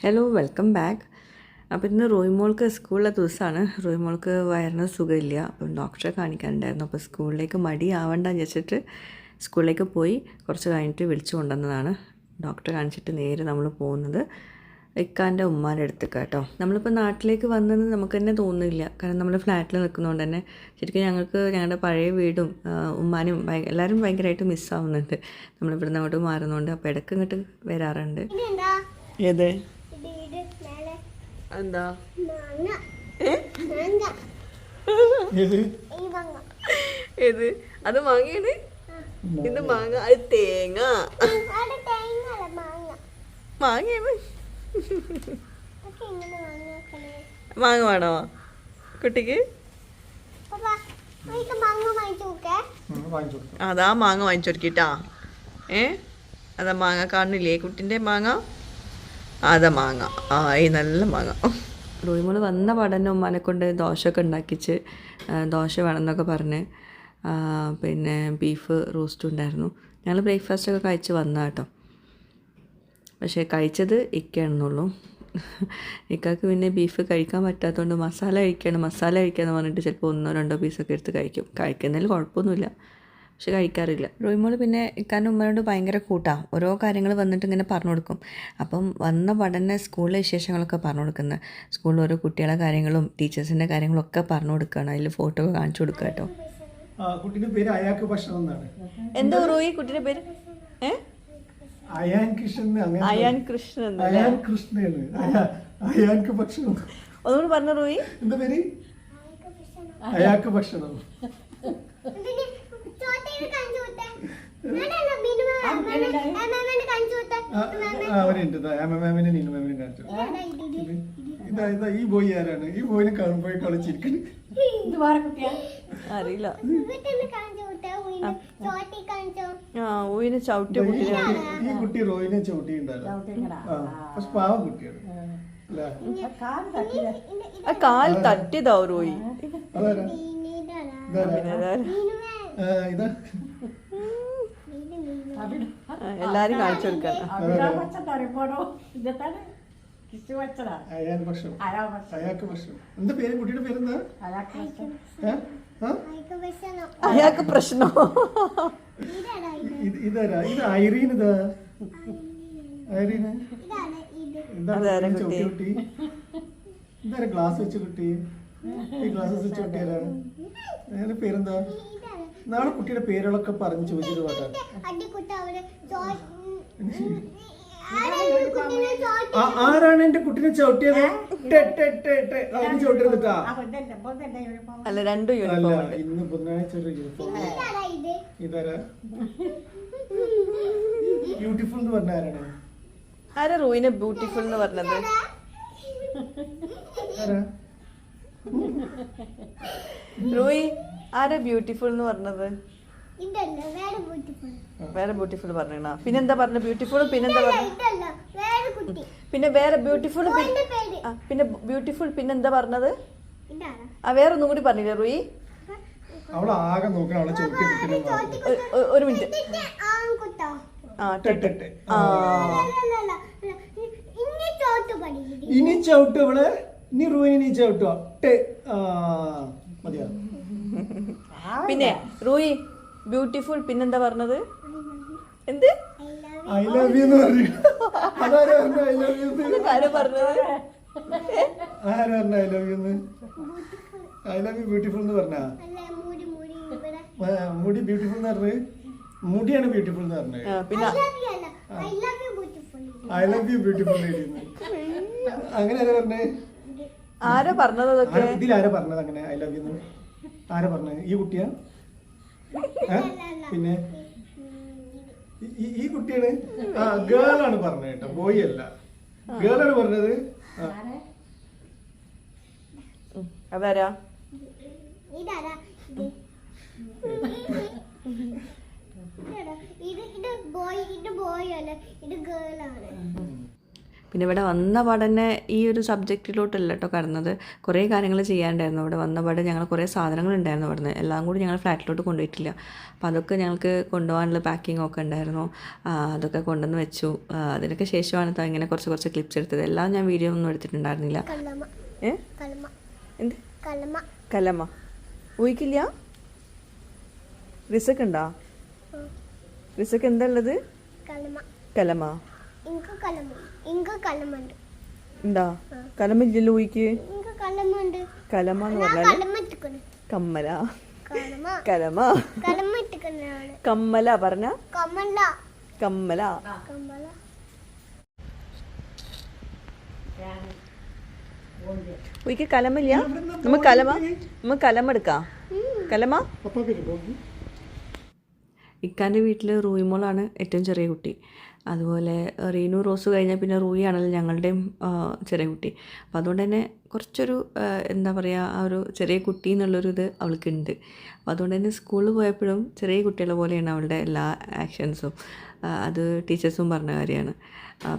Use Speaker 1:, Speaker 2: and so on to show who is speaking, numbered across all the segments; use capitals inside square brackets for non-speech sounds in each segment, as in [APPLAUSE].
Speaker 1: Hello welcome back അപ്പോൾ ഇന്ന് റോയ്മോൾക്ക് സ്കൂളിലെ ദിവസമാണ്. റോയ്മോൾക്ക് വയറിന് സുഖമില്ല. അപ്പം ഡോക്ടറെ കാണിക്കാനുണ്ടായിരുന്നു. അപ്പോൾ സ്കൂളിലേക്ക് മടി ആവണ്ടെന്ന് വെച്ചിട്ട് സ്കൂളിലേക്ക് പോയി കുറച്ച് കഴിഞ്ഞിട്ട് വിളിച്ചു കൊണ്ടുവന്നതാണ്. ഡോക്ടറെ കാണിച്ചിട്ട് നേരെ നമ്മൾ പോകുന്നത് ഇക്കാന്റെ ഉമ്മാന്റെ അടുത്തേക്ക് കേട്ടോ. നമ്മളിപ്പോൾ നാട്ടിലേക്ക് വന്നെന്ന് നമുക്ക് തന്നെ തോന്നുന്നില്ല. കാരണം നമ്മൾ ഫ്ലാറ്റിൽ നിൽക്കുന്നതുകൊണ്ട് തന്നെ ശരിക്കും ഞങ്ങൾക്ക് ഞങ്ങളുടെ പഴയ വീടും ഉമ്മാനും എല്ലാവരും ഭയങ്കരമായിട്ട് മിസ്സാവുന്നുണ്ട് നമ്മളിവിടുന്ന് അങ്ങോട്ട് മാറുന്നതുകൊണ്ട് അപ്പോൾ ഇടയ്ക്ക് ഇങ്ങോട്ട് വരാറുണ്ട്. ഏത്? എന്താ?
Speaker 2: മാങ്ങ. മാങ്ങ.
Speaker 3: ഏത്?
Speaker 1: അത് മാങ്ങയാണ്? ഇത് മാങ്ങ. അത് തേങ്ങ.
Speaker 2: അവിടെ തേങ്ങ മാങ്ങ.
Speaker 1: മാങ്ങയാണ്.
Speaker 2: മാങ്ങ
Speaker 1: വേണോ? കുട്ടിക്ക്?
Speaker 2: അതാ മാങ്ങ വാങ്ങിച്ചു
Speaker 1: കൊടുക്കിട്ടാ. ഏ? അതാ മാങ്ങ കാണില്ലേ കുട്ടിന്റെ മാങ്ങ? അതാ മാങ്ങ. ആയി നല്ല മാങ്ങ. റോയിമോൾ വന്ന പാടന്നെ ഉമ്മാനെ കൊണ്ട് ദോശയൊക്കെ ഉണ്ടാക്കിച്ച് ദോശ വേണമെന്നൊക്കെ പറഞ്ഞ് പിന്നെ ബീഫ് റോസ്റ്റും ഉണ്ടായിരുന്നു. ഞങ്ങൾ ബ്രേക്ക്ഫാസ്റ്റൊക്കെ കഴിച്ച് വന്ന കേട്ടോ പക്ഷേ കഴിച്ചത് ഇക്കയാണെന്നുള്ളൂ. ഇക്കാക്ക് പിന്നെ ബീഫ് കഴിക്കാൻ പറ്റാത്തതുകൊണ്ട് മസാല കഴിക്കണം മസാല കഴിക്കാന്ന് പറഞ്ഞിട്ട് ചിലപ്പോൾ ഒന്നോ രണ്ടോ പീസൊക്കെ എടുത്ത് കഴിക്കും. കഴിക്കുന്നതിൽ കുഴപ്പമൊന്നുമില്ല. പക്ഷെ കഴിക്കാറില്ല. റോയ്മോൾ പിന്നെ ഇക്കാന്റെ ഉമ്മയോട് ഭയങ്കര കൂട്ടാണ് ഓരോ കാര്യങ്ങൾ വന്നിട്ട് ഇങ്ങനെ പറഞ്ഞു കൊടുക്കും. അപ്പം വന്ന പഠന സ്കൂളിലെ വിശേഷങ്ങളൊക്കെ പറഞ്ഞു കൊടുക്കുന്നത് സ്കൂളിൽ ഓരോ കുട്ടികളെ കാര്യങ്ങളും ടീച്ചേഴ്സിന്റെ കാര്യങ്ങളൊക്കെ പറഞ്ഞു കൊടുക്കുകയാണ് അതിൽ ഫോട്ടോ കാണിച്ചു കൊടുക്കുക കേട്ടോ.
Speaker 3: ആ പേര് അയാൾക്ക് ഭക്ഷണം എന്നാണ്.
Speaker 1: എന്താ റോയി കുട്ടിയുടെ പേര്?
Speaker 3: അയാൻ കൃഷ്ണൻ
Speaker 1: അയാൻ കൃഷ്ണൻ
Speaker 3: അയാൻ കൃഷ്ണയാണ് അയാ- അയാൾക്ക് ഭക്ഷണം.
Speaker 1: ഒന്നുകൂടി പറഞ്ഞു റോയി.
Speaker 3: എന്താ പേര്? അയാൾക്ക് ഭക്ഷണം. [LAUGHS] അവരുണ്ട് നീനു മാമിനെ കാണിച്ചു
Speaker 2: ഇതാ ഇത്
Speaker 3: ഈ ബോയ് ആരാണ്? ഈ ബോയിനെ കാണുമ്പോൾ കളിച്ചിരിക്കുന്നു
Speaker 1: അറിയില്ല. ഊയിന് ചവിട്ടിയ
Speaker 3: ഈ കുട്ടി- റോയിനെ പക്ഷെ പാവം കുട്ടിയാണ്.
Speaker 1: കാൽ തട്ടിയതാ. റോയി.
Speaker 3: ഇതാ.
Speaker 1: എല്ലാരും കാണിച്ചു
Speaker 3: ഭക്ഷണം. അയാൾക്ക് എന്താ പേര്? കുട്ടിയുടെ പേരെന്താ?
Speaker 1: അയാൾക്ക് പ്രശ്നം.
Speaker 2: ഇത്?
Speaker 3: ഇത് ഇതാരാ? ഇത് ഐറീൻ ഇതാ. ഐറീന്
Speaker 1: കുട്ടി?
Speaker 3: കുട്ടി. ഇതാരാ ഗ്ലാസ് വെച്ച കുട്ടി? ഈ ഗ്ലാസ് സ്വിച്ച് അതിന്റെ പേരെന്താ? നാളെ കുട്ടിയുടെ പേരുകളൊക്കെ പറഞ്ഞ് ചോദിച്ചത് പാട്ടാ
Speaker 2: ആരാണ്
Speaker 3: എന്റെ കുട്ടിനെ ചവിട്ടിയത്? ചവിട്ടരുത്
Speaker 1: അല്ല രണ്ടും
Speaker 3: ഇന്ന് ബുധനാഴ്ച ഒരു യൂണിഫോം ഇതാരാ? ബ്യൂട്ടിഫുൾ എന്ന് പറഞ്ഞ ആരാണ്?
Speaker 1: ആരാ റോയിനെ ബ്യൂട്ടിഫുൾ എന്ന് പറഞ്ഞത്?
Speaker 3: ആരാ?
Speaker 1: റോയി ആരാ ബ്യൂട്ടിഫുൾ എന്ന് പറഞ്ഞത്?
Speaker 2: വേറെ ബ്യൂട്ടിഫുൾ
Speaker 1: വേറെ ബ്യൂട്ടിഫുൾ പറഞ്ഞാ പിന്നെന്താ പറഞ്ഞ ബ്യൂട്ടിഫുൾ പിന്നെന്താ പറഞ്ഞു
Speaker 2: ഇതല്ല വേറെ കുട്ടി.
Speaker 1: പിന്നെ വേറെ ബ്യൂട്ടിഫുൾ പിന്നെ ബ്യൂട്ടിഫുൾ പിന്നെന്താ പറഞ്ഞത്? ആ വേറെ ഒന്നും കൂടി പറഞ്ഞില്ലേ റൂയി? ഒരു മിനിറ്റ്.
Speaker 2: ചവിട്ട് ഇനി
Speaker 3: ചവിട്ടു അവളെ ഇനി റൂയിനി നീ ചവിട്ടോ ടെ ആ മതിയാ?
Speaker 1: പിന്നെ റൂയി ബ്യൂട്ടിഫുൾ പിന്നെന്താ പറഞ്ഞത്? എന്ത്?
Speaker 2: I love
Speaker 3: I love you എന്ന് പറഞ്ഞു. അതാരാ പറഞ്ഞ ഐ ലവ് യു എന്ന്?
Speaker 1: കാര്യം പറഞ്ഞത്?
Speaker 3: ആരാ പറഞ്ഞ ഐ ലവ് യു എന്ന്? ഐ ലവ് യു ബ്യൂട്ടിഫുൾ എന്ന് പറഞ്ഞാ?
Speaker 2: അല്ല മൂടി മൂടി ഇവിടെ.
Speaker 3: മുടി ബ്യൂട്ടിഫുൾ എന്ന് പറഞ്ഞത്? മുടിയാണ് ബ്യൂട്ടിഫുൾ എന്ന് പറഞ്ഞത്.
Speaker 1: പിന്നെ
Speaker 2: ഐ ലവ് യു അല്ല. I love you beautiful
Speaker 3: I love you beautiful അങ്ങനെ ആരാ പറഞ്ഞേ
Speaker 1: ആരാ പറഞ്ഞത് അതൊക്കെ?
Speaker 3: ആരാ- ഇതിലാരാ പറഞ്ഞത് അങ്ങനെ? ഐ ലവ് യു ആരാ പറഞ്ഞത്? ഈ കുട്ടിയാ? പിന്നെ? ഈ- ഈ- ഈ കുട്ടിയാണ്? ആ ഗേൾ ആണ് പറഞ്ഞത് കേട്ടോ. ബോയ് അല്ല. ഗേൾ ആണ് പറഞ്ഞത്.
Speaker 1: അതാരാ?
Speaker 2: ഇത്. ഇത് ബോയ് ഇത് ബോയ് അല്ല. ഇത് ഗേൾ ആണ്.
Speaker 1: പിന്നെ ഇവിടെ വന്ന പാടന്നെ ഈ ഒരു സബ്ജക്റ്റിലോട്ടല്ല കേട്ടോ കടന്നത്. കുറേ കാര്യങ്ങൾ ചെയ്യാണ്ടായിരുന്നു ഇവിടെ വന്ന പാടെ ഞങ്ങൾ കുറേ സാധനങ്ങൾ ഉണ്ടായിരുന്നു ഇവിടുന്ന് എല്ലാം കൂടി ഞങ്ങൾ ഫ്ലാറ്റിലോട്ട് കൊണ്ടുപോയിട്ടില്ല. അപ്പോൾ അതൊക്കെ ഞങ്ങൾക്ക് കൊണ്ടുപോകാനുള്ള പാക്കിംഗ് ഒക്കെ ഉണ്ടായിരുന്നു. അതൊക്കെ കൊണ്ടുവന്ന് വെച്ചു. അതിനൊക്കെ ശേഷമാണ് ഇപ്പോൾ ഇങ്ങനെ കുറച്ച് കുറച്ച് ക്ലിപ്സ് എടുത്തത്. എല്ലാം ഞാൻ വീഡിയോ ഒന്നും എടുത്തിട്ടുണ്ടായിരുന്നില്ല. എന്ത്?
Speaker 2: കലമ.
Speaker 1: ഊയിക്കില്ല റിസക്ക് ഉണ്ടോ? റിസക്ക് എന്താ ഉള്ളത്?
Speaker 2: കലമ. ഇങ്ക കലമുണ്ട്.
Speaker 1: ഉണ്ടാ കലമ ഇല്ലല്ലോ ഊയിക്ക്
Speaker 2: ഇങ്ക കലമുണ്ട്.
Speaker 1: കലമ എന്ന് കമ്മല.
Speaker 2: കലമ.
Speaker 1: കമ്മല പറഞ്ഞ? കമ്മല. ഊയിക്ക് കലമില്ല? നമ്മ കലമ? നമ്മ എടുക്കാം കലമ? ഇക്കാന്റെ വീട്ടിൽ റൂയിമോളാണ് ഏറ്റവും ചെറിയ കുട്ടി. അതുപോലെ റീനു റോസ് കഴിഞ്ഞാൽ പിന്നെ റൂയി ആണല്ലോ ഞങ്ങളുടെയും ചെറിയ കുട്ടി. അപ്പോൾ അതുകൊണ്ട് തന്നെ കുറച്ചൊരു എന്താ പറയുക ആ ഒരു ചെറിയ കുട്ടി എന്നുള്ളൊരു ഇത് അവൾക്കുണ്ട്. അപ്പോൾ അതുകൊണ്ട് തന്നെ സ്കൂളിൽ പോയപ്പോഴും ചെറിയ കുട്ടികളെ പോലെയാണ് അവളുടെ എല്ലാ ആക്ഷൻസും. അത് ടീച്ചേഴ്സും പറഞ്ഞ കാര്യമാണ്.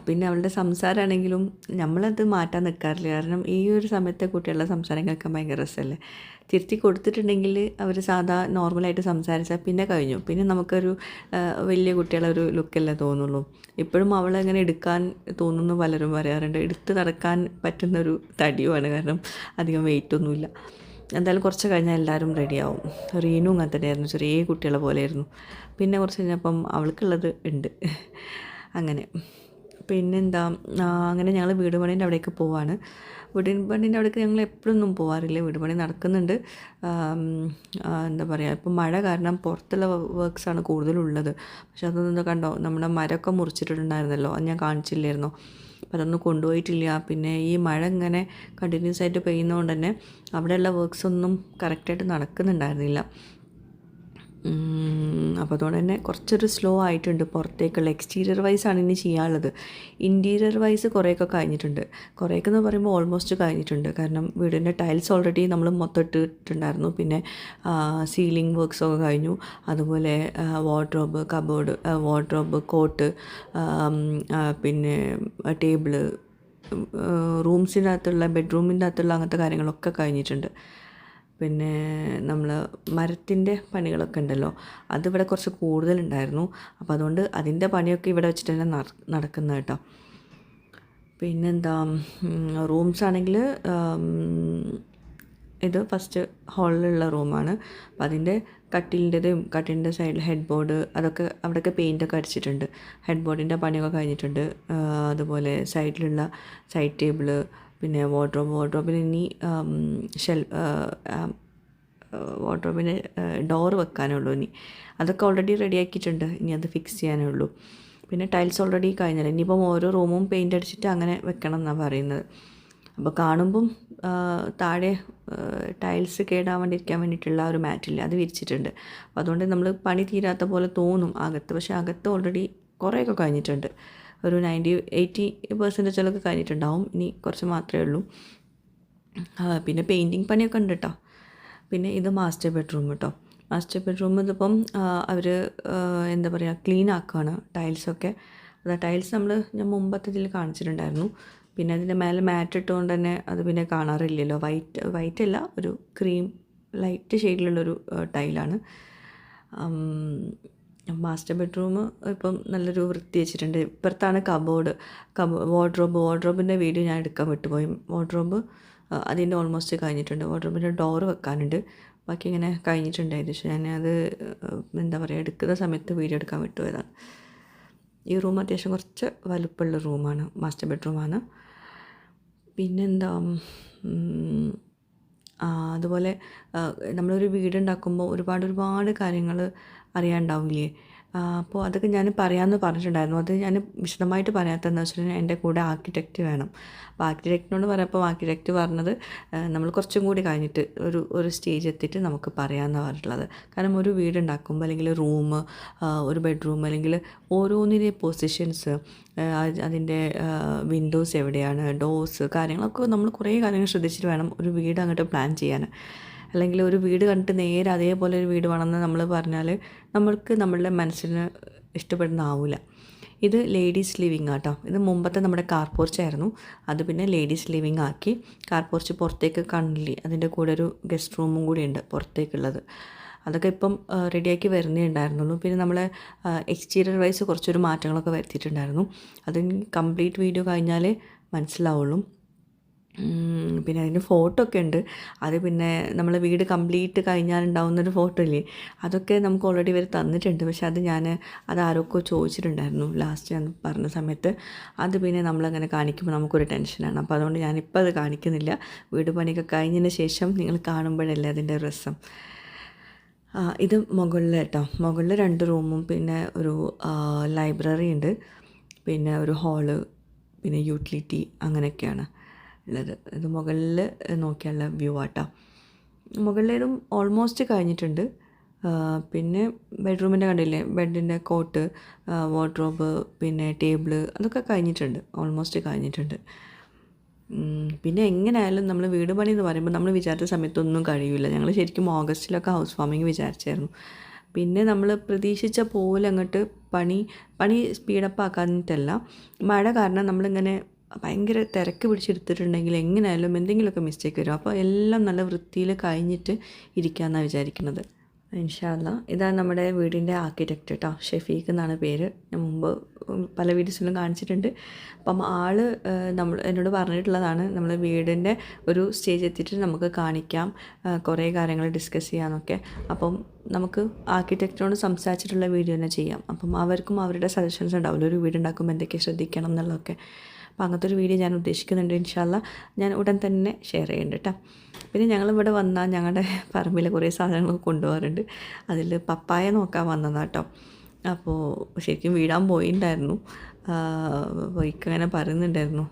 Speaker 1: പിന്നെ അവളുടെ സംസാരമാണെങ്കിലും നമ്മളത് മാറ്റാൻ നിൽക്കാറില്ല കാരണം ഈ ഒരു സമയത്തെ കുട്ടികളുടെ സംസാരം കേൾക്കാൻ ഭയങ്കര രസമല്ലേ? തിരുത്തി കൊടുത്തിട്ടുണ്ടെങ്കിൽ അവർ സാധാ നോർമലായിട്ട് സംസാരിച്ചാൽ പിന്നെ കഴിഞ്ഞു. പിന്നെ നമുക്കൊരു വലിയ കുട്ടികളെ ഒരു ലുക്കല്ലേ തോന്നുള്ളൂ. ഇപ്പോഴും അവളങ്ങനെ എടുക്കാൻ തോന്നുന്നു പലരും പറയാറുണ്ട്. എടുത്ത് നടക്കാൻ പറ്റുന്നൊരു തടിയുമാണ്. കാരണം അധികം വെയിറ്റൊന്നുമില്ല എന്തായാലും കുറച്ച് കഴിഞ്ഞാൽ എല്ലാവരും റെഡിയാവും റീനും അങ്ങനെ തന്നെയായിരുന്നു ചെറിയ കുട്ടികളെ പോലെയായിരുന്നു. പിന്നെ കുറച്ച് കഴിഞ്ഞപ്പം അവൾക്കുള്ളത് ഉണ്ട്. അങ്ങനെ. പിന്നെന്താ അങ്ങനെ ഞങ്ങൾ വീട് പണീന്റെ അവിടേക്ക് പോവാണ്. വീട് പണീന്റെ അവിടേക്ക് ഞങ്ങൾ എപ്പോഴൊന്നും പോവാറില്ല. വീട് പണി നടക്കുന്നുണ്ട് എന്താ പറയുക ഇപ്പം മഴ കാരണം പുറത്തുള്ള വർക്ക്സാണ് കൂടുതലുള്ളത്. പക്ഷെ അതൊന്നും കണ്ടോ നമ്മുടെ മരമൊക്കെ മുറിച്ചിട്ടുണ്ടായിരുന്നല്ലോ. അത് ഞാൻ കാണിച്ചില്ലായിരുന്നോ. അപ്പം അതൊന്നും കൊണ്ടുപോയിട്ടില്ല. പിന്നെ ഈ മഴ ഇങ്ങനെ കണ്ടിന്യൂസ് ആയിട്ട് പെയ്യുന്നതുകൊണ്ട് തന്നെ അവിടെയുള്ള വർക്ക്സ് ഒന്നും കറക്റ്റായിട്ട് നടക്കുന്നുണ്ടായിരുന്നില്ല. അപ്പോൾ അതുകൊണ്ട് തന്നെ കുറച്ചൊരു സ്ലോ ആയിട്ടുണ്ട് പുറത്തേക്കുള്ള എക്സ്റ്റീരിയർ വൈസ് ആണ് ഇനി ചെയ്യാനുള്ളത്. ഇന്റീരിയർ വൈസ് കുറേയൊക്കെ കഴിഞ്ഞിട്ടുണ്ട്. കുറേയൊക്കെ എന്ന് പറയുമ്പോൾ ഓൾമോസ്റ്റ് കഴിഞ്ഞിട്ടുണ്ട്. കാരണം വീടിന്റെ ടൈൽസ് ഓൾറെഡി നമ്മൾ മൊത്തം ഇട്ടിട്ടുണ്ടായിരുന്നു. പിന്നെ സീലിംഗ് വർക്ക്സ് ഒക്കെ കഴിഞ്ഞു. അതുപോലെ വാർഡ്രോബ് കബോർഡ് വാർഡ്രോബ് കോട്ട് പിന്നെ ടേബിൾ റൂംസിന്റെ അകത്തുള്ള ബെഡ്റൂമിന്റെ അകത്തുള്ള അങ്ങനത്തെ കാര്യങ്ങളൊക്കെ കഴിഞ്ഞിട്ടുണ്ട്. പിന്നെ നമ്മൾ മരത്തിന്റെ പണികളൊക്കെ ഉണ്ടല്ലോ അതിവിടെ കുറച്ച് കൂടുതലുണ്ടായിരുന്നു. അപ്പോൾ അതുകൊണ്ട് അതിന്റെ പണിയൊക്കെ ഇവിടെ വെച്ചിട്ട് തന്നെ നട- നടക്കുന്നത് കേട്ടോ. പിന്നെന്താ റൂംസ് ആണെങ്കിൽ ഇത് ഫസ്റ്റ് ഹാളിലുള്ള റൂമാണ്. അപ്പം അതിന്റെ കട്ടിലിന്റെതും കട്ടിലിന്റെ സൈഡിൽ ഹെഡ് ബോർഡ് അതൊക്കെ അവിടെയൊക്കെ പെയിന്റൊക്കെ അടിച്ചിട്ടുണ്ട്. ഹെഡ് ബോർഡിന്റെ പണിയൊക്കെ കഴിഞ്ഞിട്ടുണ്ട്. അതുപോലെ സൈഡിലുള്ള സൈഡ് ടേബിൾ പിന്നെ വാർഡ്രോബ് വാർഡ്രോബിന് ഇനി ഷെൽ വാർഡ്രോബിന് ഡോർ വെക്കാനുള്ളൂ ഇനി. അതൊക്കെ ഓൾറെഡി റെഡി ആക്കിയിട്ടുണ്ട്. ഇനി അത് ഫിക്സ് ചെയ്യാനേ ഉള്ളൂ പിന്നെ ടൈൽസ് ഓൾറെഡി കഴിഞ്ഞില്ല. ഇനിയിപ്പം ഓരോ റൂമും പെയിന്റ് അടിച്ചിട്ട് അങ്ങനെ വെക്കണം എന്നാണ് പറയുന്നത്. അപ്പോൾ കാണുമ്പം താഴെ ടൈൽസ് കേടാവാണ്ടിരിക്കാൻ വേണ്ടിയിട്ടുള്ള ആ ഒരു മാറ്റില്ല അത് വിരിച്ചിട്ടുണ്ട്. അപ്പോൾ അതുകൊണ്ട് നമ്മൾ പണി തീരാത്ത പോലെ തോന്നും അകത്ത് പക്ഷേ അകത്ത് ഓൾറെഡി കുറേയൊക്കെ കഴിഞ്ഞിട്ടുണ്ട്. ഒരു നയന്റി എയ്റ്റി പെർസെന്റേജൊക്കെ കഴിഞ്ഞിട്ടുണ്ടാവും. ഇനി കുറച്ച് മാത്രമേ ഉള്ളൂ. പിന്നെ പെയിന്റിങ് പണിയൊക്കെ ഉണ്ട് കേട്ടോ പിന്നെ ഇത് മാസ്റ്റർ ബെഡ്റൂം കേട്ടോ മാസ്റ്റർ ബെഡ്റൂം ഇതിപ്പം അവർ എന്താ പറയുക ക്ലീൻ ആക്കുകയാണ് ടൈൽസൊക്കെ അത് ടൈൽസ് നമ്മൾ ഞാൻ മുമ്പത്തെ ഇതിൽ കാണിച്ചിട്ടുണ്ടായിരുന്നു. പിന്നെ അതിന്റെ മേലെ മാറ്റ് ഇട്ടുകൊണ്ട് തന്നെ അത് പിന്നെ കാണാറില്ലല്ലോ. വൈറ്റ് വൈറ്റ് അല്ല ഒരു ക്രീം ലൈറ്റ് ഷെയ്ഡിലുള്ളൊരു ടൈലാണ് മാസ്റ്റർ ബെഡ്റൂം ഇപ്പം നല്ലൊരു വൃത്തി വെച്ചിട്ടുണ്ട്. ഇപ്പുറത്താണ് കബോർഡ് കബോ വാർഡ്രോബ് വാർഡ്രോബിന്റെ വീഡിയോ ഞാൻ എടുക്കാൻ വിട്ടുപോയി. വാർഡ്രോബ് അതിന്റെ ഓൾമോസ്റ്റ് കഴിഞ്ഞിട്ടുണ്ട്. വാർഡ്രോബിന്റെ ഡോറ് വെക്കാനുണ്ട്. ബാക്കി ഇങ്ങനെ കഴിഞ്ഞിട്ടുണ്ട് ഏകദേശം. ഞാൻ അത് എന്താ പറയുക എടുക്കുന്ന സമയത്ത് വീഡിയോ എടുക്കാൻ വിട്ടുപോയതാണ്. ഈ റൂം അത്യാവശ്യം കുറച്ച് വലുപ്പമുള്ള റൂമാണ് മാസ്റ്റർ ബെഡ്റൂമാണ് പിന്നെന്താ അതുപോലെ നമ്മളൊരു വീടുണ്ടാക്കുമ്പോൾ ഒരുപാട് ഒരുപാട് കാര്യങ്ങൾ അറിയാണ്ടാവില്ലേ? ആ, അപ്പോൾ അതൊക്കെ ഞാൻ പറയാമെന്ന് പറഞ്ഞിട്ടുണ്ടായിരുന്നു. അത് ഞാൻ വിശദമായിട്ട് പറയാത്തതെന്ന് വെച്ചിട്ടുണ്ടെങ്കിൽ എന്റെ കൂടെ ആർക്കിടെക്റ്റ് വേണം. അപ്പോൾ ആർക്കിടെക്റ്റിനോട് പറയപ്പോൾ ആർക്കിടെക്റ്റ് പറഞ്ഞത് നമ്മൾ കുറച്ചും കൂടി കഴിഞ്ഞിട്ട് ഒരു ഒരു സ്റ്റേജ് എത്തിയിട്ട് നമുക്ക് പറയാമെന്ന് പറഞ്ഞിട്ടുള്ളത്. കാരണം ഒരു വീടുണ്ടാക്കുമ്പോൾ അല്ലെങ്കിൽ റൂം ഒരു ബെഡ്റൂം അല്ലെങ്കിൽ ഓരോന്നിന്റെ പൊസിഷൻസ് അതിന്റെ വിൻഡോസ് എവിടെയാണ് ഡോസ് കാര്യങ്ങളൊക്കെ നമ്മൾ കുറേ കാര്യങ്ങൾ ശ്രദ്ധിച്ചിട്ട് വേണം ഒരു വീട് അങ്ങോട്ട് പ്ലാൻ ചെയ്യാൻ അല്ലെങ്കിൽ ഒരു വീട് കണ്ടിട്ട് നേരെ അതേപോലെ ഒരു വീട് വേണമെന്ന് നമ്മൾ പറഞ്ഞാൽ നമ്മൾക്ക് നമ്മളുടെ മനസ്സിന് ഇഷ്ടപ്പെടുന്ന ആവില്ല ഇത് ലേഡീസ് ലിവിങ് ആട്ടോ ഇത് മുമ്പത്തെ നമ്മുടെ കാർ പോർച്ചായിരുന്നു അത് പിന്നെ ലേഡീസ് ലിവിങ് ആക്കി കാർ പോർച്ച് പുറത്തേക്ക് കണ്ടില്ലേ? അതിന്റെ കൂടെ ഒരു ഗസ്റ്റ് റൂമും കൂടി ഉണ്ട് പുറത്തേക്കുള്ളത്. അതൊക്കെ ഇപ്പം റെഡിയാക്കി വരുന്നേ ഉണ്ടായിരുന്നുള്ളൂ. പിന്നെ നമ്മളെ എക്സ്റ്റീരിയർ വൈസ് കുറച്ചൊരു മാറ്റങ്ങളൊക്കെ വരുത്തിയിട്ടുണ്ടായിരുന്നു. അത് കംപ്ലീറ്റ് വീഡിയോ കഴിഞ്ഞാലേ മനസ്സിലാവുള്ളൂ. പിന്നെ അതിന്റെ ഫോട്ടോ ഒക്കെ ഉണ്ട്. അത് പിന്നെ നമ്മൾ വീട് കംപ്ലീറ്റ് കഴിഞ്ഞാൽ ഉണ്ടാവുന്നൊരു ഫോട്ടോ ഇല്ലേ? അതൊക്കെ നമുക്ക് ഓൾറെഡി ഇവർ തന്നിട്ടുണ്ട്. പക്ഷെ അത് ഞാൻ അത് ആരൊക്കെ ചോദിച്ചിട്ടുണ്ടായിരുന്നു ലാസ്റ്റ് ഞാൻ പറഞ്ഞ സമയത്ത്. അത് പിന്നെ നമ്മളങ്ങനെ കാണിക്കുമ്പോൾ നമുക്കൊരു ടെൻഷനാണ് അപ്പോൾ അതുകൊണ്ട് ഞാനിപ്പോൾ അത് കാണിക്കുന്നില്ല. വീട് പണിയൊക്കെ കഴിഞ്ഞതിന് ശേഷം നിങ്ങൾ കാണുമ്പോഴല്ലേ അതിന്റെ രസം. ഇത് മുകളിൽ കേട്ടോ. മുകളിൽ രണ്ട് റൂമും പിന്നെ ഒരു ലൈബ്രറി ഉണ്ട്. പിന്നെ ഒരു ഹാൾ പിന്നെ യൂട്ടിലിറ്റി അങ്ങനെയൊക്കെയാണ്. ഉള്ളത് ഇത് മുകളിൽ നോക്കിയുള്ള വ്യൂ ആട്ടോ. മുകളിലേതും ഓൾമോസ്റ്റ് കഴിഞ്ഞിട്ടുണ്ട്. പിന്നെ ബെഡ്റൂമിന്റെ കണ്ടില്ലേ? ബെഡിന്റെ കോട്ട് വാർഡ്രോബ് പിന്നെ ടേബിൾ അതൊക്കെ കഴിഞ്ഞിട്ടുണ്ട്. ഓൾമോസ്റ്റ് കഴിഞ്ഞിട്ടുണ്ട്. പിന്നെ എങ്ങനെയായാലും നമ്മൾ വീട് പണി എന്ന് പറയുമ്പോൾ നമ്മൾ വിചാരിച്ച സമയത്തൊന്നും കഴിയില്ല ഞങ്ങൾ ശരിക്കും ഓഗസ്റ്റിലൊക്കെ ഹൗസ് വാമിങ് വിചാരിച്ചായിരുന്നു. പിന്നെ നമ്മൾ പ്രതീക്ഷിച്ച പോലെ അങ്ങോട്ട് പണി പണി സ്പീഡപ്പ് ആക്കാനിട്ടല്ല മഴ കാരണം നമ്മളിങ്ങനെ ഭയങ്കര തിരക്ക് പിടിച്ചെടുത്തിട്ടുണ്ടെങ്കിൽ എങ്ങനെയായാലും എന്തെങ്കിലുമൊക്കെ മിസ്റ്റേക്ക് വരും. അപ്പോൾ എല്ലാം നല്ല വൃത്തിയിൽ കഴിഞ്ഞിട്ട് ഇരിക്കാമെന്നാണ് വിചാരിക്കുന്നത്. ഇൻഷാല്ല ഇതാണ് നമ്മുടെ വീടിന്റെ ആർക്കിടെക്റ്റ് കേട്ടോ ഷെഫീഖ് എന്നാണ് പേര്. ഞാൻ മുമ്പ് പല വീഡിയോസിലും കാണിച്ചിട്ടുണ്ട്. അപ്പം ആൾ നമ്മൾ എന്നോട് പറഞ്ഞിട്ടുള്ളതാണ് നമ്മൾ വീടിന്റെ ഒരു സ്റ്റേജ് എത്തിയിട്ട് നമുക്ക് കാണിക്കാം കുറേ കാര്യങ്ങൾ ഡിസ്കസ് ചെയ്യാമെന്നൊക്കെ അപ്പം നമുക്ക് ആർക്കിടെക്റ്റിനോട് സംസാരിച്ചിട്ടുള്ള വീഡിയോ തന്നെ ചെയ്യാം. അപ്പം അവർക്കും അവരുടെ സജഷൻസ് ഉണ്ടാവില്ല. ഒരു വീടുണ്ടാക്കുമ്പോൾ എന്തൊക്കെ ശ്രദ്ധിക്കണം എന്നുള്ളതൊക്കെ. അപ്പോൾ അങ്ങനത്തെ ഒരു വീഡിയോ ഞാൻ ഉദ്ദേശിക്കുന്നുണ്ട് ഇൻഷാല്ല ഞാൻ ഉടൻ തന്നെ ഷെയർ ചെയ്യുന്നുണ്ട് കേട്ടോ പിന്നെ ഞങ്ങളിവിടെ വന്നാൽ ഞങ്ങളുടെ പറമ്പിലെ കുറേ സാധനങ്ങൾ കൊണ്ടുപോകാറുണ്ട്. അതിൽ പപ്പായ നോക്കാൻ വന്നതാട്ടോ അപ്പോൾ ശരിക്കും വീടാൻ പോയിണ്ടായിരുന്നു. പോയിക്കങ്ങനെ പറയുന്നുണ്ടായിരുന്നു.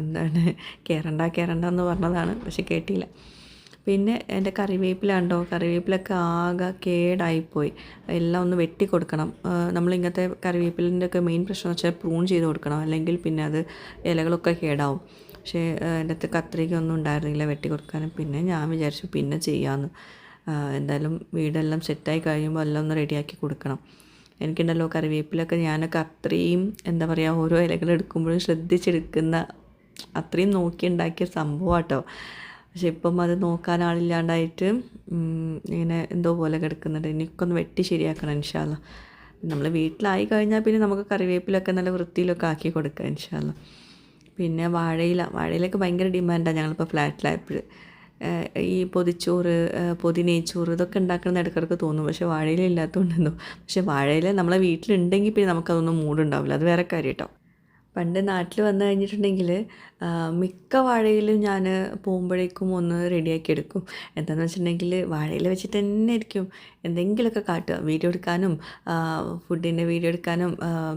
Speaker 1: എന്താണ് കയറണ്ട കയറണ്ട എന്ന് പറഞ്ഞതാണ് പക്ഷെ കേട്ടില്ല. പിന്നെ എന്റെ കറിവേപ്പിലാണ്ടോ? കറിവേപ്പിലൊക്കെ ആകെ കേടായിപ്പോയി. എല്ലാം ഒന്ന് വെട്ടി കൊടുക്കണം. നമ്മളിങ്ങനത്തെ കറിവേപ്പിലിന്റെ ഒക്കെ മെയിൻ പ്രശ്നം എന്ന് വെച്ചാൽ പ്രൂൺ ചെയ്ത് കൊടുക്കണം. അല്ലെങ്കിൽ പിന്നെ അത് ഇലകളൊക്കെ കേടാവും. പക്ഷേ എന്റെ അടുത്ത് കത്രികയൊന്നും ഉണ്ടായിരുന്നില്ല വെട്ടി കൊടുക്കാനും. പിന്നെ ഞാൻ വിചാരിച്ചു പിന്നെ ചെയ്യാമെന്ന് എന്തായാലും വീടെല്ലാം സെറ്റായി കഴിയുമ്പോൾ എല്ലാം ഒന്ന് റെഡിയാക്കി കൊടുക്കണം. എനിക്കുണ്ടല്ലോ കറിവേപ്പിലൊക്കെ ഞാനൊക്കെ അത്രയും എന്താ പറയുക ഓരോ ഇലകൾ എടുക്കുമ്പോഴും ശ്രദ്ധിച്ചെടുക്കുന്ന അത്രയും നോക്കി ഉണ്ടാക്കിയ സംഭവം കേട്ടോ പക്ഷെ ഇപ്പം അത് നോക്കാൻ ആളില്ലാണ്ടായിട്ട് ഇങ്ങനെ എന്തോ പോലെ കിടക്കുന്നുണ്ട്. എനിക്കൊന്ന് വെട്ടി ശരിയാക്കണം ഇൻഷാല്ല നമ്മൾ വീട്ടിലായി കഴിഞ്ഞാൽ പിന്നെ നമുക്ക് കറിവേപ്പിലൊക്കെ നല്ല വൃത്തിയിലൊക്കെ ആക്കി കൊടുക്കാം ഇൻഷാല്ല പിന്നെ വാഴയില വാഴയിലൊക്കെ ഭയങ്കര ഡിമാൻഡാണ് ഞങ്ങളിപ്പോൾ ഫ്ലാറ്റിലായപ്പോൾ ഈ പൊതിച്ചോറ് ഏഹ് പൊതിനേച്ചോറ് ഇതൊക്കെ ഉണ്ടാക്കണമെന്ന് ഇടയ്ക്കിടയ്ക്ക് തോന്നും. പക്ഷേ വാഴയില ഇല്ലാത്തതുകൊണ്ടെന്തോ പക്ഷേ വാഴയില നമ്മളെ വീട്ടിലുണ്ടെങ്കിൽ പിന്നെ നമുക്കതൊന്നും മൂടുണ്ടാവില്ല. അത് വേറെ കാര്യം കേട്ടോ പണ്ട് നാട്ടിൽ വന്നു കഴിഞ്ഞിട്ടുണ്ടെങ്കിൽ മിക്ക വാഴയിലും ഞാൻ പോകുമ്പോഴേക്കും ഒന്ന് റെഡിയാക്കി എടുക്കും. എന്താണെന്ന് വെച്ചിട്ടുണ്ടെങ്കിൽ വാഴയിൽ വെച്ചിട്ട് തന്നെ ആയിരിക്കും എന്തെങ്കിലുമൊക്കെ കാട്ടുക. വീഡിയോ എടുക്കാനും ഫുഡിന്റെ വീഡിയോ എടുക്കാനും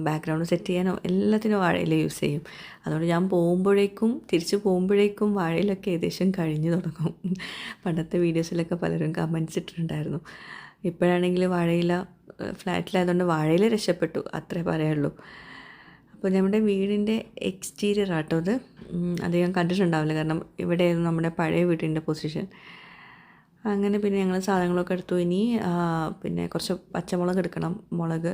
Speaker 1: ബാക്ക്ഗ്രൗണ്ട് സെറ്റ് ചെയ്യാനും എല്ലാത്തിനും വാഴയിൽ യൂസ് ചെയ്യും. അതുകൊണ്ട് ഞാൻ പോകുമ്പോഴേക്കും തിരിച്ച് പോകുമ്പോഴേക്കും വാഴയിലൊക്കെ ഏകദേശം കഴിഞ്ഞു തുടങ്ങും. പണ്ടത്തെ വീഡിയോസിലൊക്കെ പലരും കമൻസ് ഇട്ടിട്ടുണ്ടായിരുന്നു. ഇപ്പോഴാണെങ്കിൽ വാഴയില ഫ്ലാറ്റിലായതുകൊണ്ട് വാഴയിൽ രക്ഷപ്പെട്ടു. അത്രേ പറയുള്ളൂ അപ്പോൾ നമ്മുടെ വീടിന്റെ എക്സ്റ്റീരിയർ ആട്ടോ അത്. അധികം കണ്ടിട്ടുണ്ടാവില്ല. കാരണം ഇവിടെയായിരുന്നു നമ്മുടെ പഴയ വീടിന്റെ പൊസിഷൻ അങ്ങനെ പിന്നെ ഞങ്ങൾ സാധനങ്ങളൊക്കെ എടുത്തു. ഇനി പിന്നെ കുറച്ച് പച്ചമുളക് എടുക്കണം. മുളക്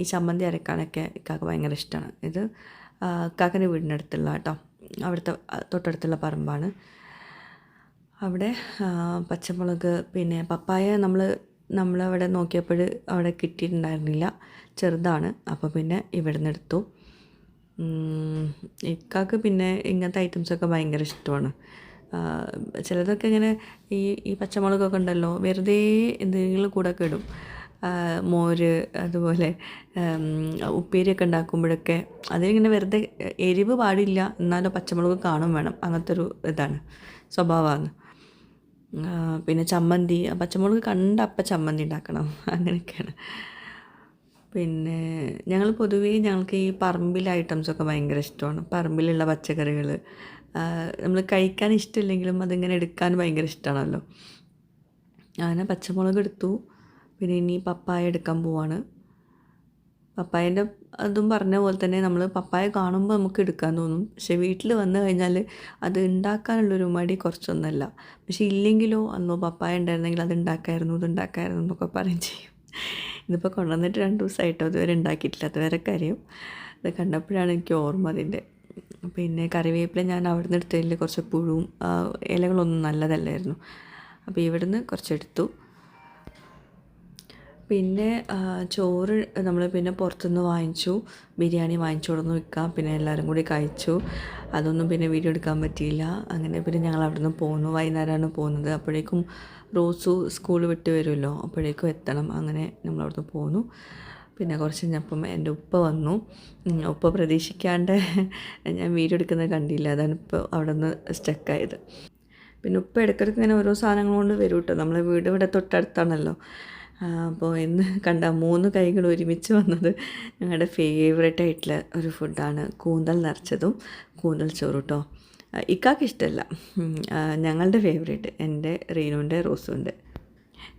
Speaker 1: ഈ ചമ്മന്തി അരക്കാനൊക്കെ ഇക്കാക്ക് ഭയങ്കര ഇഷ്ടമാണ് ഇത് ഇക്കാക്കന്റെ വീടിന്റെ അടുത്തുള്ള കേട്ടോ. അവിടുത്തെ തൊട്ടടുത്തുള്ള പറമ്പാണ്. അവിടെ പച്ചമുളക് പിന്നെ പപ്പായ നമ്മൾ നമ്മളവിടെ നോക്കിയപ്പോൾ അവിടെ കിട്ടിയിട്ടുണ്ടായിരുന്നില്ല. ചെറുതാണ്. അപ്പോൾ പിന്നെ ഇവിടെ നിന്ന് എടുത്തു ഇക്കാക്ക് പിന്നെ ഇങ്ങനത്തെ ഐറ്റംസൊക്കെ ഭയങ്കര ഇഷ്ടമാണ്. ചിലതൊക്കെ ഇങ്ങനെ ഈ ഈ പച്ചമുളകൊക്കെ ഉണ്ടല്ലോ വെറുതെ എന്തെങ്കിലും കൂടെ ഇടും. മോര് അതുപോലെ ഉപ്പേരിയൊക്കെ ഉണ്ടാക്കുമ്പോഴൊക്കെ അതിലിങ്ങനെ വെറുതെ എരിവ് പാടില്ല എന്നാലും പച്ചമുളക് കാണും വേണം. അങ്ങനത്തെ ഒരു ഇതാണ് സ്വഭാവമാണ്. പിന്നെ ചമ്മന്തി പച്ചമുളക് കണ്ട അപ്പം ചമ്മന്തി ഉണ്ടാക്കണം. അങ്ങനെയൊക്കെയാണ്. പിന്നെ ഞങ്ങൾ പൊതുവേ ഞങ്ങൾക്ക് ഈ പറമ്പിലെ ഐറ്റംസൊക്കെ ഭയങ്കര ഇഷ്ടമാണ്. പറമ്പിലുള്ള പച്ചക്കറികൾ നമ്മൾ കഴിക്കാൻ ഇഷ്ടമില്ലെങ്കിലും അതിങ്ങനെ എടുക്കാൻ ഭയങ്കര ഇഷ്ടമാണല്ലോ. അങ്ങനെ പച്ചമുളക് എടുത്തു. പിന്നെ ഇനി പപ്പായ എടുക്കാൻ പോവാണ്. പപ്പായന്റെ അതും പറഞ്ഞ പോലെ തന്നെ നമ്മൾ പപ്പായ കാണുമ്പോൾ നമുക്ക് എടുക്കാൻ തോന്നും. പക്ഷെ വീട്ടിൽ വന്നു കഴിഞ്ഞാൽ അത് ഉണ്ടാക്കാനുള്ളൊരു മടി കുറച്ചൊന്നല്ല. പക്ഷെ ഇല്ലെങ്കിലോ അന്നോ പപ്പായ ഉണ്ടായിരുന്നെങ്കിൽ അത് ഉണ്ടാക്കായിരുന്നു ഇത് ഉണ്ടാക്കായിരുന്നു എന്നൊക്കെ പറയും ചെയ്യും. ഇതിപ്പോൾ കൊണ്ടുവന്നിട്ട് രണ്ട് ദിവസമായിട്ടോ ഇതുവരെ ഉണ്ടാക്കിയിട്ടില്ല അതുവരെ കരയും. അത് കണ്ടപ്പോഴാണ് എനിക്ക് ഓർമ്മ അതിന്റെ. പിന്നെ കറിവേപ്പില ഞാൻ അവിടെ നിന്ന് എടുത്തതിൽ കുറച്ച് പുഴുവും ഇലകളൊന്നും നല്ലതല്ലായിരുന്നു. അപ്പോൾ ഇവിടുന്ന് കുറച്ചെടുത്തു. പിന്നെ ചോറ് നമ്മൾ പിന്നെ പുറത്തുനിന്ന് വാങ്ങിച്ചു. ബിരിയാണി വാങ്ങിച്ചു കൊടുന്ന് വിൽക്കാം. പിന്നെ എല്ലാവരും കൂടി കഴിച്ചു. അതൊന്നും പിന്നെ വീഡിയോ എടുക്കാൻ പറ്റിയില്ല. അങ്ങനെ പിന്നെ ഞങ്ങൾ അവിടെ നിന്ന് പോന്നു. വൈകുന്നേരമാണ് പോകുന്നത്. അപ്പോഴേക്കും റോസു സ്കൂൾ വിട്ട് വരുമല്ലോ. അപ്പോഴേക്കും എത്തണം. അങ്ങനെ നമ്മൾ അവിടെ നിന്ന് പോന്നു. പിന്നെ കുറച്ച് കഴിഞ്ഞപ്പം എന്റെ ഉപ്പ വന്നു. ഉപ്പ പ്രതീക്ഷിക്കാണ്ട് ഞാൻ വീഡിയോ എടുക്കുന്നത് കണ്ടില്ല. അതാണ് ഇപ്പോൾ അവിടെ നിന്ന് സ്റ്റക്കായത്. പിന്നെ ഉപ്പ ഇടയ്ക്കിടയ്ക്ക് ഇങ്ങനെ ഓരോ സാധനങ്ങൾ കൊണ്ട് വരും കേട്ടോ നമ്മളെ വീട് ഇവിടെ തൊട്ടടുത്താണല്ലോ. അപ്പോൾ ഇന്ന് കണ്ട മൂന്ന് കൈകൾ ഒരുമിച്ച് വന്നത് ഞങ്ങളുടെ ഫേവറേറ്റ് ആയിട്ടുള്ള ഒരു ഫുഡാണ് കൂന്തൽ നിറച്ചതും കൂന്തൽ ചോറ് കേട്ടോ ഇക്കാക്ക് ഇഷ്ടമല്ല ഞങ്ങളുടെ ഫേവറേറ്റ് എന്റെ റീനുവിന്റെ റോസുണ്ട്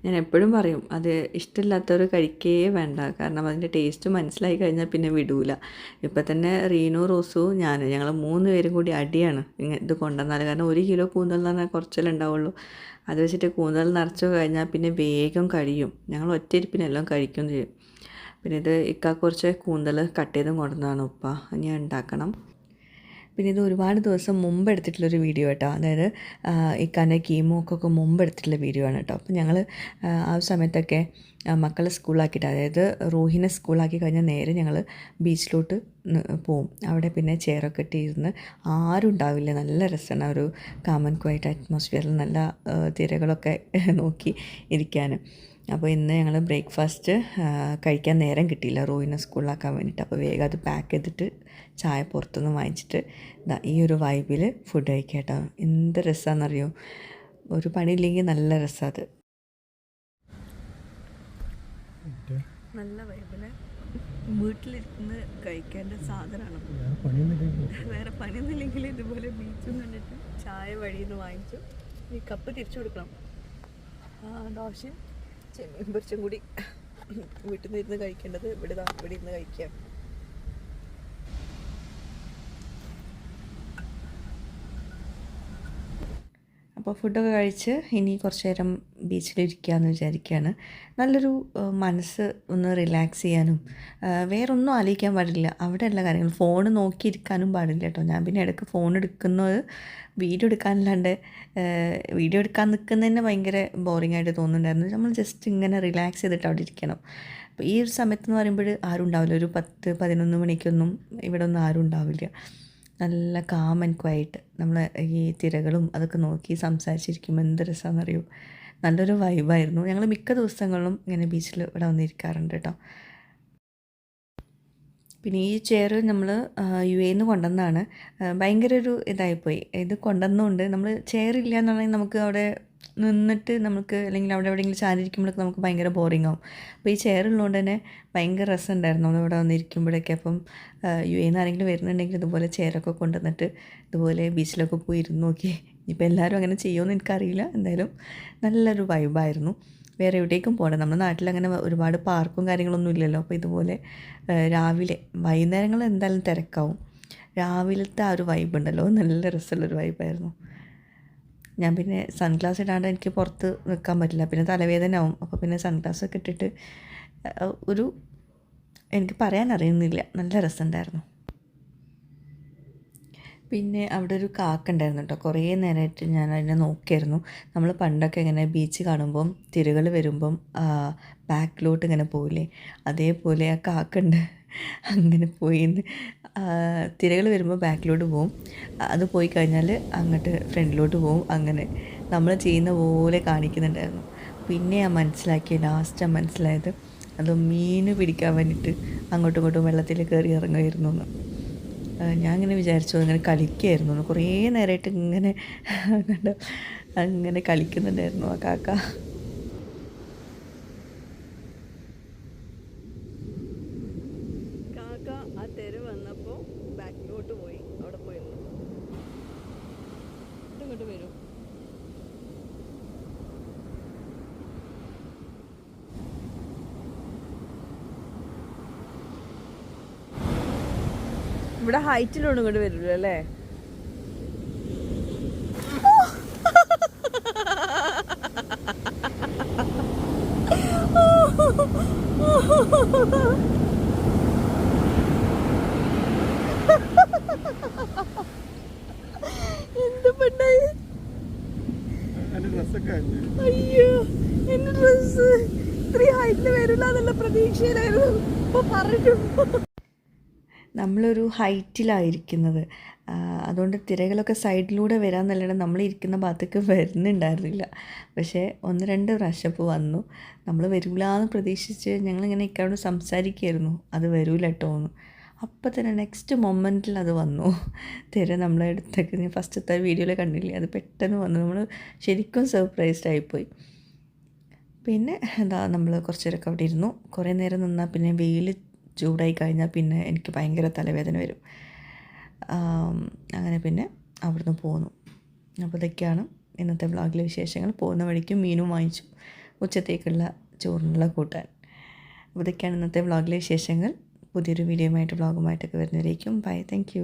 Speaker 1: ഞാൻ എപ്പോഴും പറയും അത് ഇഷ്ടമില്ലാത്തവർ കഴിക്കേ വേണ്ട. കാരണം അതിന്റെ ടേസ്റ്റ് മനസ്സിലായി കഴിഞ്ഞാൽ പിന്നെ വിടൂല. ഇപ്പം തന്നെ റീനു റോസു ഞാൻ ഞങ്ങൾ മൂന്ന് പേരും കൂടി അടിയാണ് ഇത് കൊണ്ടുവന്നാൽ കാരണം ഒരു കിലോ കൂന്തൽ എന്ന് പറഞ്ഞാൽ കുറച്ചല്ലേ ഉണ്ടാവുള്ളൂ. അത് വെച്ചിട്ട് കൂന്തൽ നിറച്ചു കഴിഞ്ഞാൽ പിന്നെ വേഗം കഴിയും. ഞങ്ങൾ ഒറ്റയിരിപ്പിനെല്ലാം കഴിക്കുകയും ചെയ്യും. പിന്നെ ഇത് ഇക്ക കുറച്ച് കൂന്തൽ കട്ട് ചെയ്തും കൊണ്ടുവന്നതാണ് ഉപ്പ. ഇനി ഉണ്ടാക്കണം. പിന്നെ ഇത് ഒരുപാട് ദിവസം മുമ്പ് എടുത്തിട്ടുള്ളൊരു വീഡിയോ കേട്ടോ. അതായത് ഇക്കാന്റെ കീമോ ഒക്കെ മുമ്പ് എടുത്തിട്ടുള്ള വീഡിയോ ആണ് കേട്ടോ. അപ്പോൾ ഞങ്ങൾ ആ സമയത്തൊക്കെ മക്കളെ സ്കൂളാക്കിയിട്ട് അതായത് റോഹിനെ സ്കൂളാക്കി കഴിഞ്ഞാൽ നേരെ ഞങ്ങൾ ബീച്ചിലോട്ട് പോവും. അവിടെ പിന്നെ ചെയറൊക്കെ ഇട്ടിരുന്ന് ആരും ഉണ്ടാവില്ല. നല്ല രസമാണ് ഒരു കാമൻ ക്വൈറ്റ് അറ്റ്മോസ്ഫിയറിൽ നല്ല തിരകളൊക്കെ [LAUGHS] നോക്കി ഇരിക്കാൻ അപ്പോൾ ഇന്ന് ഞങ്ങൾ ബ്രേക്ക്ഫാസ്റ്റ് കഴിക്കാൻ നേരം കിട്ടിയില്ല റോയിനെ സ്കൂളിലാക്കാൻ വേണ്ടിയിട്ട് അപ്പോൾ വേഗം അത് പാക്ക് ചെയ്തിട്ട് ചായ പുറത്തുനിന്ന് വാങ്ങിച്ചിട്ട് ദാ ഈ ഒരു വൈബിൽ ഫുഡ് കഴിക്കാം കേട്ടോ എന്ത് രസമാണെന്നറിയോ ഒരു പണിയില്ലെങ്കിൽ നല്ല രസമാണ് അത്. നല്ല വൈബിൽ വീട്ടിലിരുന്ന് കഴിക്കേണ്ട സാധനമാണ്. വേറെ പണിയൊന്നുമില്ലെങ്കിൽ ഇതുപോലെ ബീച്ചും കണ്ടിട്ട് ചായ വഴിയിൽ നിന്ന് വാങ്ങിച്ചു. ഈ കപ്പ് തിരിച്ചു കൊടുക്കണം. ആ ദോശയും ചെമ്മീൻ പൊരിച്ചും കൂടി വീട്ടിൽ നിന്ന് ഇരുന്ന് കഴിക്കേണ്ടത് ഇവിടെ ദാ ഇവിടെ ഇരുന്ന് കഴിക്കാം. അപ്പോൾ ഫുഡൊക്കെ കഴിച്ച് ഇനി കുറച്ച് നേരം ബീച്ചിലിരിക്കാമെന്ന് വിചാരിക്കുകയാണ് നല്ലൊരു മനസ്സ് ഒന്ന് റിലാക്സ് ചെയ്യാനും വേറെ വേറൊന്നും ആലോചിക്കാൻ പാടില്ല. അവിടെ എല്ലാ കാര്യങ്ങളും ഫോൺ നോക്കിയിരിക്കാനും പാടില്ല കേട്ടോ. ഞാൻ പിന്നെ ഇടയ്ക്ക് ഫോൺ എടുക്കുന്നത് വീഡിയോ എടുക്കാനല്ലാണ്ട് വീഡിയോ എടുക്കാൻ നിൽക്കുന്നതന്നെ ഭയങ്കര ബോറിംഗ് ആയിട്ട് തോന്നുന്നുണ്ടായിരുന്നു. നമ്മൾ ജസ്റ്റ് ഇങ്ങനെ റിലാക്സ് ചെയ്തിട്ട് അവിടെ ഇരിക്കണം. അപ്പോൾ ഈ ഒരു സമയത്ത് എന്ന് പറയുമ്പോൾ ആരും ഉണ്ടാവില്ല. ഒരു പത്ത് പതിനൊന്ന് മണിക്കൊന്നും ഇവിടെ ഒന്നും ആരും ഉണ്ടാവില്ല. നല്ല കാം ആൻഡ് ക്വയറ്റ് നമ്മൾ ഈ തിരകളും അതൊക്കെ നോക്കി സംസാരിച്ചിരിക്കുമ്പോൾ എന്ത് രസമാണെന്നറിയോ നല്ലൊരു വൈബായിരുന്നു ഞങ്ങൾ മിക്ക ദിവസങ്ങളിലും ഇങ്ങനെ ബീച്ചിൽ ഇവിടെ വന്നിരിക്കാറുണ്ട് കേട്ടോ പിന്നെ ഈ ചെയർ നമ്മൾ യു എന്ന് കൊണ്ടുവന്നതാണ്. ആ, ഭയങ്കര ഒരു ഇതായിപ്പോയി. ഇത് കൊണ്ടുവന്നുകൊണ്ട് നമ്മൾ ചെയർ ഇല്ല എന്നുണ്ടെങ്കിൽ നമുക്ക് അവിടെ നിന്നിട്ട് നമുക്ക് അല്ലെങ്കിൽ അവിടെ എവിടെയെങ്കിലും ചാരിയിരിക്കുമ്പോഴൊക്കെ നമുക്ക് ഭയങ്കര ബോറിംഗ് ആവും. അപ്പോൾ ഈ ചെയർ ഉള്ളതുകൊണ്ട് തന്നെ ഭയങ്കര രസമുണ്ടായിരുന്നു നമ്മൾ ഇവിടെ വന്നിരിക്കുമ്പോഴൊക്കെ അപ്പം യു എന്ന് ആരെങ്കിലും വരുന്നുണ്ടെങ്കിൽ ഇതുപോലെ ചെയറൊക്കെ കൊണ്ടുവന്നിട്ട് ഇതുപോലെ ബീച്ചിലൊക്കെ പോയി ഇരുന്ന് നോക്കി. ഇപ്പം എല്ലാവരും അങ്ങനെ ചെയ്യുമെന്ന് എനിക്കറിയില്ല. എന്തായാലും നല്ലൊരു വൈബായിരുന്നു വേറെ എവിടേക്കും പോകണം നമ്മുടെ നാട്ടിൽ അങ്ങനെ ഒരുപാട് പാർക്കും കാര്യങ്ങളൊന്നും ഇല്ലല്ലോ. അപ്പോൾ ഇതുപോലെ രാവിലെ വൈകുന്നേരങ്ങൾ എന്തായാലും തിരക്കാവും. രാവിലത്തെ ആ ഒരു വൈബ് ഉണ്ടല്ലോ. നല്ല രസമുള്ളൊരു വൈബായിരുന്നു ഞാൻ പിന്നെ സൺഗ്ലാസ് ഇടാണ്ട് എനിക്ക് പുറത്ത് നിൽക്കാൻ പറ്റില്ല. പിന്നെ തലവേദന ആവും. അപ്പോൾ പിന്നെ സൺഗ്ലാസ് ഒക്കെ ഇട്ടിട്ട് ഒരു എനിക്ക് പറയാൻ അറിയുന്നില്ല. നല്ല രസമുണ്ടായിരുന്നു. പിന്നെ അവിടെ ഒരു കാക്ക ഉണ്ടായിരുന്നു കേട്ടോ കുറേ നേരമായിട്ട് ഞാൻ അതിനെ നോക്കിയായിരുന്നു. നമ്മൾ പണ്ടൊക്കെ ഇങ്ങനെ ബീച്ച് കാണുമ്പം തിരകൾ വരുമ്പം ബാക്കിലോട്ട് ഇങ്ങനെ പോയില്ലേ അതേപോലെ ആ കാക്ക ഉണ്ട്. അങ്ങനെ പോയി തിരകൾ വരുമ്പോൾ ബാക്കിലോട്ട് പോവും. അത് പോയി കഴിഞ്ഞാൽ അങ്ങോട്ട് ഫ്രണ്ടിലോട്ട് പോവും. അങ്ങനെ നമ്മൾ ചെയ്യുന്ന പോലെ കാണിക്കുന്നുണ്ടായിരുന്നു. പിന്നെ ഞാൻ മനസ്സിലാക്കിയ ലാസ്റ്റ് ഞാൻ മനസ്സിലായത് അത് മീൻ പിടിക്കാൻ വേണ്ടിയിട്ട് അങ്ങോട്ടും ഇങ്ങോട്ടും വെള്ളത്തിൽ കയറി ഇറങ്ങുമായിരുന്നു എന്ന് ഞാൻ ഇങ്ങനെ വിചാരിച്ചു ഇങ്ങനെ കളിക്കുകയായിരുന്നു കുറേ നേരമായിട്ട് ഇങ്ങനെ അങ്ങനെ കളിക്കുന്നുണ്ടായിരുന്നു ആ കാക്ക ആ തെര വന്നപ്പോൾ ബാക്കിലോട്ട് പോയി അവിടെ പോയി ഇങ്ങോട്ട് വരും ഇവിടെ ഹൈറ്റിലൊന്നും ഇങ്ങോട്ട് വരില്ല അല്ലേ? എന്ത് പെണ്ണായി അയ്യോ എന്റെ ഡ്രസ് ഇത്രയും ഹൈറ്റിൽ വരില്ല എന്നുള്ള പ്രതീക്ഷയിലായിരുന്നു. ഇപ്പൊ പറഞ്ഞു. നമ്മളൊരു ഹൈറ്റിലായിരിക്കുന്നത്. അതുകൊണ്ട് തിരകളൊക്കെ സൈഡിലൂടെ വരാമെന്നല്ലാണ്ട് നമ്മൾ ഇരിക്കുന്ന ഭാഗത്തേക്ക് വരുന്നുണ്ടായിരുന്നില്ല. പക്ഷേ ഒന്ന് രണ്ട് പ്രാവശ്യം ഇപ്പോൾ വന്നു. നമ്മൾ വരില്ല എന്ന് പ്രതീക്ഷിച്ച് ഞങ്ങളിങ്ങനെ ഇക്കാരോട് സംസാരിക്കുമായിരുന്നു അത് വരൂല കേട്ടോ എന്ന്. അപ്പം തന്നെ നെക്സ്റ്റ് മൊമെന്റിൽ അത് വന്നു. തിര നമ്മളെ അടുത്തേക്ക് ഞാൻ ഫസ്റ്റത്തെ വീഡിയോയിൽ കണ്ടില്ലേ? അത് പെട്ടെന്ന് വന്നു. നമ്മൾ ശരിക്കും സർപ്രൈസ്ഡ് ആയിപ്പോയി. പിന്നെ എന്താ നമ്മൾ കുറച്ച് നേരമൊക്കെ അവിടെ ഇരുന്നു. കുറേ നേരം നിന്നാൽ പിന്നെ വെയിൽ ചൂടായി കഴിഞ്ഞാൽ പിന്നെ എനിക്ക് ഭയങ്കര തലവേദന വരും. അങ്ങനെ പിന്നെ അവിടുന്ന് പോന്നു. അപ്പോൾ ഇതൊക്കെയാണ് ഇന്നത്തെ വ്ളോഗിലെ വിശേഷങ്ങൾ. പോകുന്ന വഴിക്ക് മീനും വാങ്ങിച്ചു. ഉച്ചത്തേക്കുള്ള ചോറിനുള്ള കൂട്ടാൻ. അപ്പോൾ ഇതൊക്കെയാണ് ഇന്നത്തെ വ്ളോഗിലെ വിശേഷങ്ങൾ. പുതിയൊരു വീഡിയോയുമായിട്ട് വ്ളോഗുമായിട്ടൊക്കെ വരുന്നവരേക്കും. Bye thank